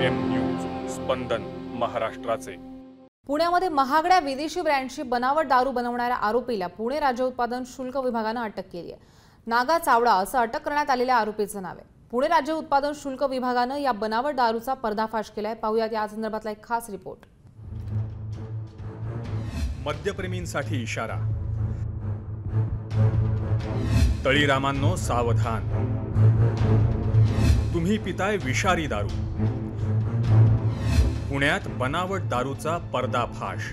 M news स्पंदन महाराष्ट्राचे. पुण्यामध्ये महागड्या विदेशी ब्रँडची बनावट दारू बनवणाऱ्या आरोपीला पुणे राज्य उत्पादन शुल्क विभागानं अटक केली आहे. नागा चावडा असं अटक करण्यात आलेल्या आरोपीचं नाव आहे. पुणे राज्य उत्पादन शुल्क विभागानं या बनावट दारूचा पर्दाफाश केलाय. पाहुयात या संदर्भातला एक खास रिपोर्ट. मद्यप्रेमींसाठी इशारा. तळीरामांनो सावधान. तुम्ही पिताय विषारी दारू. पुण्यात बनावट दारूचा पर्दाफाश.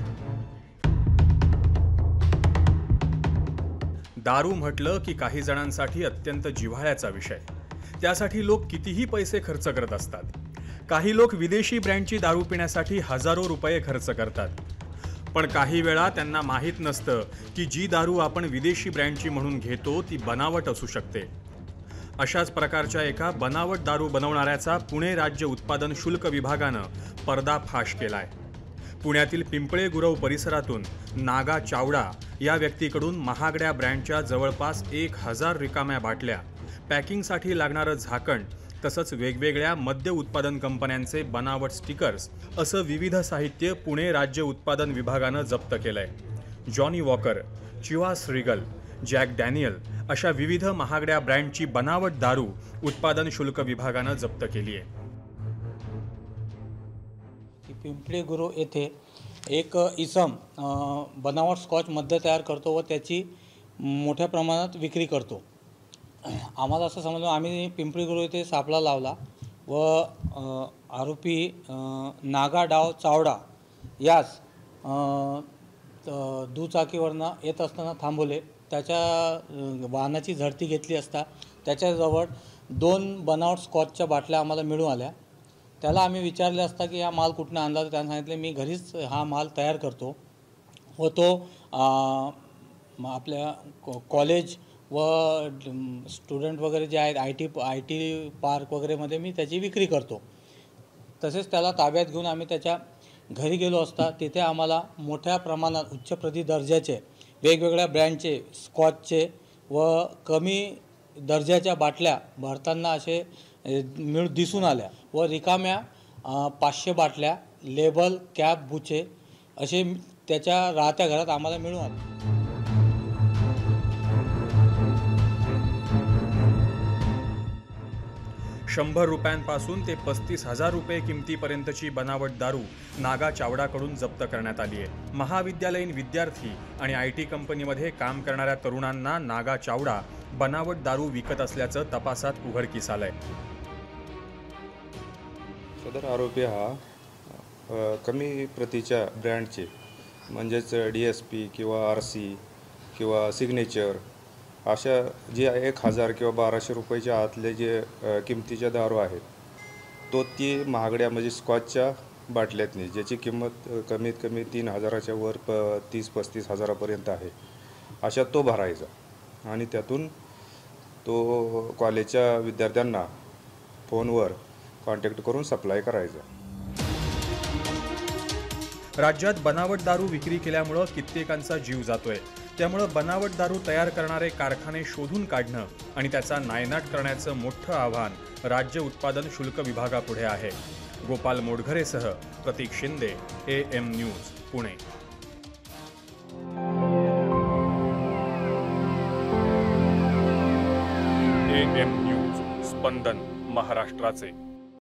दारू म्हटलं की काही जणांसाठी अत्यंत जिव्हाळ्याचा विषय. त्यासाठी लोक कितीही पैसे खर्च करत असतात. काही लोक विदेशी ब्रँडची दारू पिण्यासाठी हजारो रुपये खर्च करतात. पण काही वेळा त्यांना माहीत नसतं की जी दारू आपण विदेशी ब्रँडची म्हणून घेतो ती बनावट असू शकते. अशाच प्रकारच्या एका बनावट दारू बनवणाऱ्याचा पुणे राज्य उत्पादन शुल्क विभागानं पर्दाफाश केलाय. पुण्यातील पिंपळे गुरव परिसरातून नागा चावडा या व्यक्तीकडून महागड्या ब्रँडच्या जवळपास एक हजार रिकाम्या बाटल्या पॅकिंगसाठी लागणारं झाकण तसंच वेगवेगळ्या मद्य उत्पादन कंपन्यांचे बनावट स्टिकर्स असं विविध साहित्य पुणे राज्य उत्पादन विभागानं जप्त केलंय. Johnnie Walker Chivas Regal Jack Daniel अशा विविध महागड्या ब्रँडची बनावट दारू उत्पादन शुल्क विभागानं जप्त केली आहे. पिंपळी पिंपळे गुरु येथे एक इसम बनावट स्कॉच मद्य तयार करतो व त्याची मोठ्या प्रमाणात विक्री करतो. आम्हाला असं समजलं आम्ही पिंपळी गुरु येथे सापळा लावला व आरोपी नागा डाव चावडा यास दुचाकीवरनं येत असताना थांबवले. त्याच्या वाहनाची झडती घेतली असता त्याच्याजवळ दोन बनावट स्कॉचच्या बाटल्या आम्हाला मिळून आल्या. त्याला आम्ही विचारले असता की हा माल कुठनं आणला? तर त्यानं सांगितले मी घरीच हा माल तयार करतो. व तो आपल्या कॉ- कॉलेज व स्टुडंट वगैरे जे आहेत I T I T park वगैरेमध्ये मी त्याची विक्री करतो. तसेच त्याला ताब्यात घेऊन आम्ही त्याच्या घरी गेलो असता तिथे आम्हाला मोठ्या प्रमाणात उच्च प्रति दर्जाचे वेगवेगळ्या ब्रँडचे स्कॉचचे व कमी दर्जाच्या बाटल्या भरताना असे मिळ दिसून आल्या व रिकाम्या पाचशे बाटल्या लेबल कॅप बुचे असे त्याच्या राहत्या घरात आम्हाला मिळून आले शंभर रुपयांपासून ते पस्तीस हजार रुपये किमतीपर्यंतची बनावट दारू नागा चावडाकडून जप्त करण्यात आली आहे. महाविद्यालयीन विद्यार्थी आणि आय टी कंपनीमध्ये काम करणाऱ्या तरुणांना नागा चावडा बनावट दारू विकत असल्याचं तपासात उघडकीस आलंय. सदर आरोपी हा कमी प्रतीच्या ब्रँडचे म्हणजेच डी एस पी किंवा आर सी किंवा सिग्नेचर अशा जे एक हजार किंवा बाराशे रुपयाच्या आतले जे किमतीच्या दारू आहेत तो ती महागड्या म्हणजे स्कॉचच्या बाटल्यातनी ज्याची किंमत कमीत कमी तीन हजाराच्या वर प तीस पस्तीस हजारापर्यंत आहे अशा तो भरायचा. आणि त्यातून तो कॉलेजच्या विद्यार्थ्यांना फोनवर कॉन्टॅक्ट करून सप्लाय करायचा. राज्यात बनावट दारू विक्री केल्यामुळं कित्येकांचा जीव जातोय. त्यामुळं बनावट दारू तयार करणारे कारखाने शोधून काढणं आणि त्याचा नायनाट करण्याचं मोठं आव्हान राज्य उत्पादन शुल्क विभागापुढे आहे. Gopal मोडघरेसह Pratik Shinde A M news Pune. A M news स्पंदन महाराष्ट्राचे.